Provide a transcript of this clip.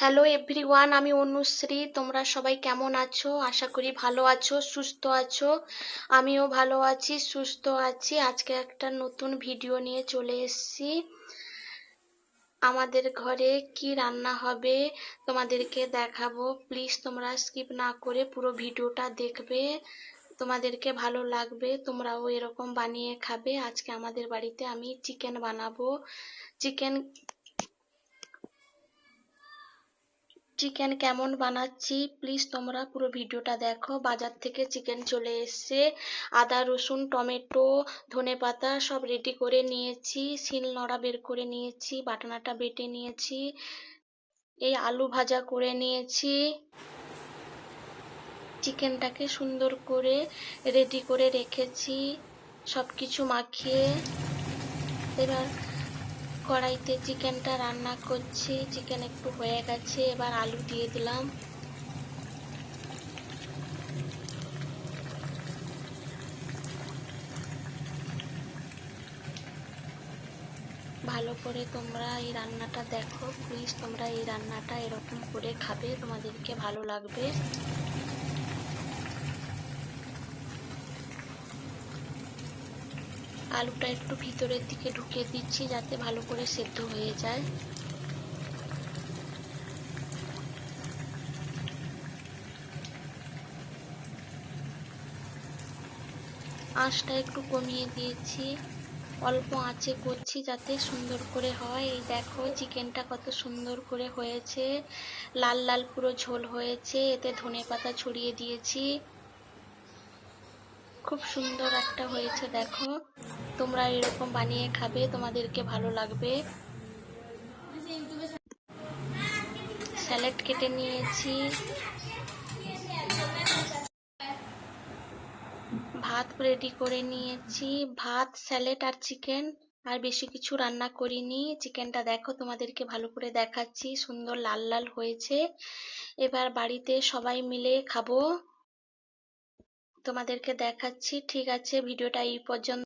Hello everyone আমি অনুশ্রী। তোমরা সবাই কেমন আছো? আশা করি ভালো আছো, সুস্থ আছো। আমিও ভালো আছি, সুস্থ আছি। আজকে একটা নতুন ভিডিও নিয়ে চলে এসেছি। আমাদের ঘরে কি রান্না হবে তোমাদেরকে দেখাবো। প্লিজ তোমরা স্কিপ না করে পুরো ভিডিওটা দেখবে। তোমাদেরকে ভালো লাগবে, তোমরাও এরকম বানিয়ে খাবে। আজকে আমাদের বাড়িতে আমি চিকেন বানাবো। চিকেন চিকেন কেমন বানাচ্ছি প্লিজ তোমরা পুরো ভিডিওটা দেখো। বাজার থেকে চিকেন চলে এসছে। আদা, রসুন, টমেটো, ধনে পাতা সব রেডি করে নিয়েছি। শিল নোড়া বের করে নিয়েছি, বাটনাটা বেটে নিয়েছি। এই আলু ভাজা করে নিয়েছি। চিকেনটাকে সুন্দর করে রেডি করে রেখেছি। সব কিছু মাখিয়ে। এবার কড়াইতে চিকেনটা রান্না করছি। চিকেন একটু হয়ে গেছে, এবার আলু দিয়ে দিলাম। ভালো করে তোমরা এই রান্নাটা দেখো। প্লিজ তোমরা এই রান্নাটা এরকম করে খাবে। তোমাদেরকে ভালো লাগবে। আলুটা একটু ভিতরের দিকে ঢুকিয়ে দিচ্ছি যাতে ভালো করে সেদ্ধ হয়ে যায়। আঁচটা একটু কমিয়ে দিয়েছি। অল্প আঁচে করছি যাতে সুন্দর করে হয়। এই দেখো চিকেনটা কত সুন্দর করে হয়েছে। লাল লাল পুরো ঝোল হয়েছে। এতে ধনে পাতা ছড়িয়ে দিয়েছি। খুব সুন্দর একটা হয়েছে, দেখো। তোমরা এরকম বানিয়ে খাবে, তোমাদেরকে ভালো লাগবে। স্যালাড কেটে নিয়েছি। ভাত রেডি করে নিয়েছি। ভাত, স্যালাড আর চিকেন। আর বেশি কিছু রান্না করিনি। চিকেনটা দেখো, তোমাদেরকে ভালো করে দেখাচ্ছি। সুন্দর লাল লাল হয়েছে। এবার বাড়িতে সবাই মিলে খাব। তোমাদেরকে দেখাচ্ছি। ঠিক আছে, ভিডিওটা এই পর্যন্ত।